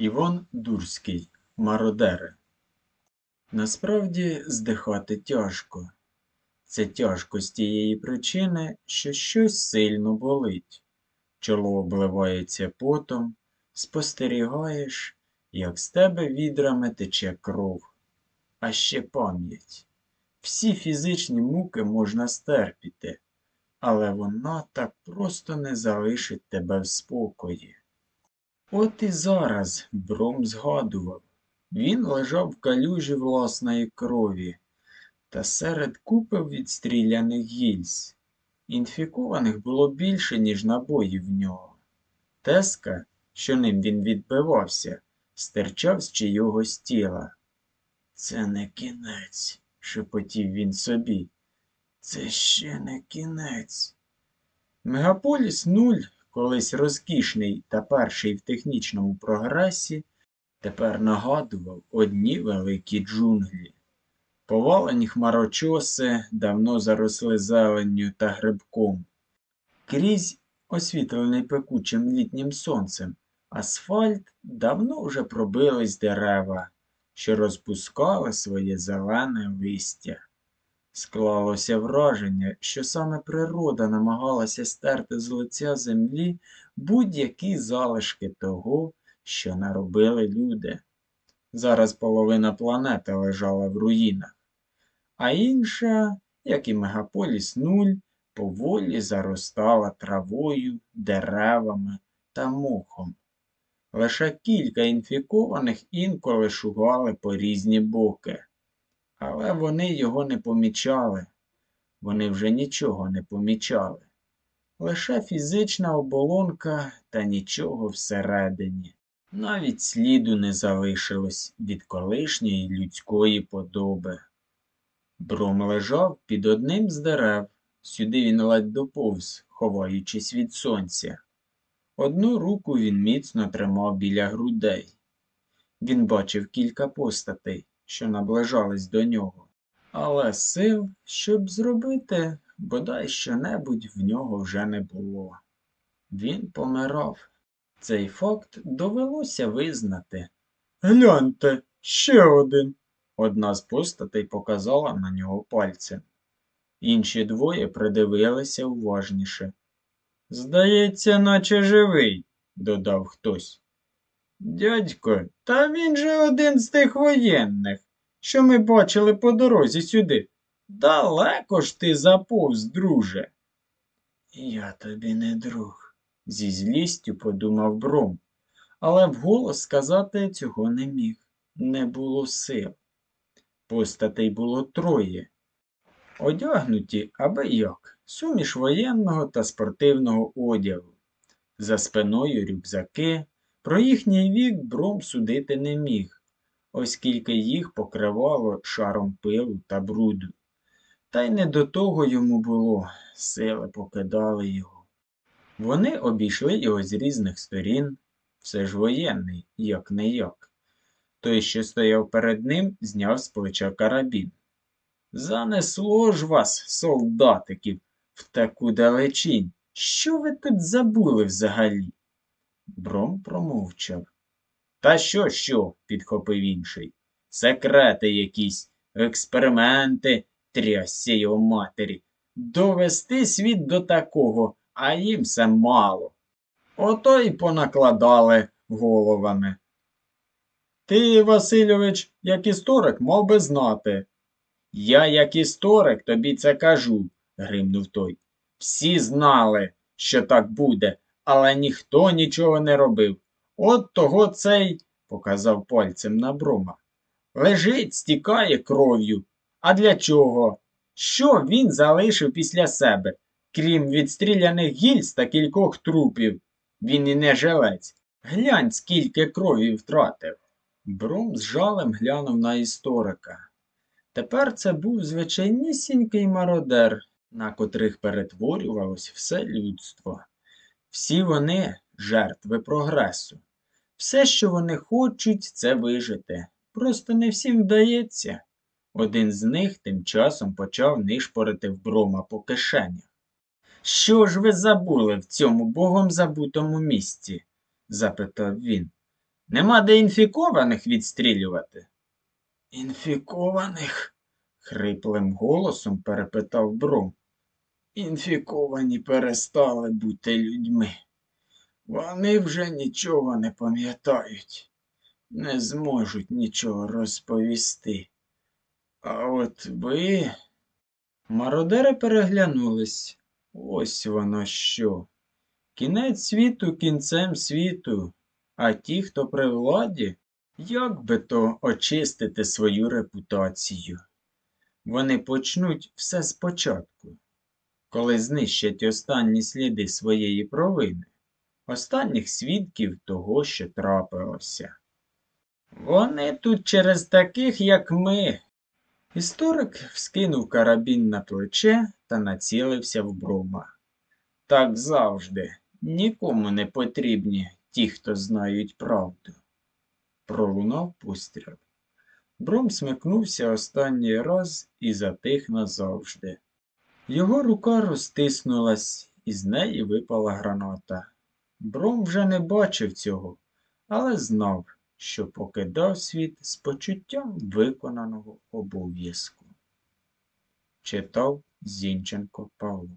Іван Дурський Мародери. Насправді здихати тяжко. Це тяжко з тієї причини, що щось сильно болить. Чоло обливається потом, спостерігаєш, як з тебе відрами тече кров. А ще пам'ять. Всі фізичні муки можна стерпіти, але вона так просто не залишить тебе в спокої. От і зараз Бром згадував. Він лежав в калюжі власної крові та серед купи відстріляних гільз. Інфікованих було більше, ніж набоїв в нього. Теска, що ним він відбивався, стирчав з чийогось тіла. Це не кінець, шепотів він собі. Це ще не кінець. Мегаполіс нуль колись розкішний та перший в технічному прогресі, тепер нагадував одні великі джунглі. Повалені хмарочоси давно заросли зеленню та грибком. Крізь, освітлений пекучим літнім сонцем, асфальт давно вже пробились дерева, що розпускали своє зелене листя. Склалося враження, що саме природа намагалася стерти з лиця землі будь-які залишки того, що наробили люди. Зараз половина планети лежала в руїнах, а інша, як і мегаполіс нуль, поволі заростала травою, деревами та мохом. Лише кілька інфікованих інколи шугали по різні боки. Але вони його не помічали, вони вже нічого не помічали. Лише фізична оболонка та нічого всередині. Навіть сліду не залишилось від колишньої людської подоби. Бром лежав під одним з дерев, сюди він ледь доповз, ховаючись від сонця. Одну руку він міцно тримав біля грудей. Він бачив кілька постатей що наближались до нього, але сил, щоб зробити бодай що-небудь в нього вже не було. Він помирав. Цей факт довелося визнати. Гляньте, ще один. Одна з постатей показала на нього пальцем. Інші двоє придивилися уважніше. Здається, наче живий, додав хтось. Дядько, та він же один з тих воєнних, що ми бачили по дорозі сюди. Далеко ж ти заповз, друже. Я тобі не друг, зі злістю подумав Бром, але вголос сказати цього не міг. Не було сил. Постатей було троє. Одягнуті аби як, суміш воєнного та спортивного одягу. За спиною рюкзаки. Про їхній вік Бром судити не міг, оскільки їх покривало шаром пилу та бруду. Та й не до того йому було, сили покидали його. Вони обійшли його з різних сторін, все ж воєнний, як не як. Той, що стояв перед ним, зняв з плеча карабін. Занесло ж вас, солдатиків, в таку далечінь. Що ви тут забули взагалі? Бром промовчав. Та що, що? підхопив інший. Секрети якісь, експерименти, трясся його матері. Довести світ до такого, а їм все мало. Ото й понакладали головами. Ти, Васильович, як історик, мав би знати. Я, як історик, тобі це кажу, гримнув той. Всі знали, що так буде, але ніхто нічого не робив. От того цей, показав пальцем на брома. Лежить, стікає кров'ю. А для чого? Що він залишив після себе, крім відстріляних гільз та кількох трупів? Він і не жилець. Глянь, скільки крові втратив. Бром з жалем глянув на історика. Тепер це був звичайнісінький мародер, на котрих перетворювалось все людство. Всі вони жертви прогресу. Все, що вони хочуть, це вижити. Просто не всім вдається. Один з них тим часом почав нишпорити в брома по кишенях. Що ж ви забули в цьому богом забутому місці? запитав він. Нема де інфікованих відстрілювати. Інфікованих? хриплим голосом перепитав Бром. Інфіковані перестали бути людьми. Вони вже нічого не пам'ятають, не зможуть нічого розповісти. А от ви. Мародери переглянулись. Ось воно що. Кінець світу кінцем світу, а ті, хто при владі, як би то очистити свою репутацію. Вони почнуть все спочатку, коли знищать останні сліди своєї провини, останніх свідків того, що трапилося. Вони тут через таких, як ми. Історик вскинув карабін на плече та націлився в Брума. Так завжди, нікому не потрібні ті, хто знають правду. Пролунав постріл. Бром смикнувся останній раз і затих назавжди. Його рука розтиснулась, і з неї випала граната. Бром вже не бачив цього, але знав, що покидав світ з почуттям виконаного обов'язку. Читав Зінченко Павло.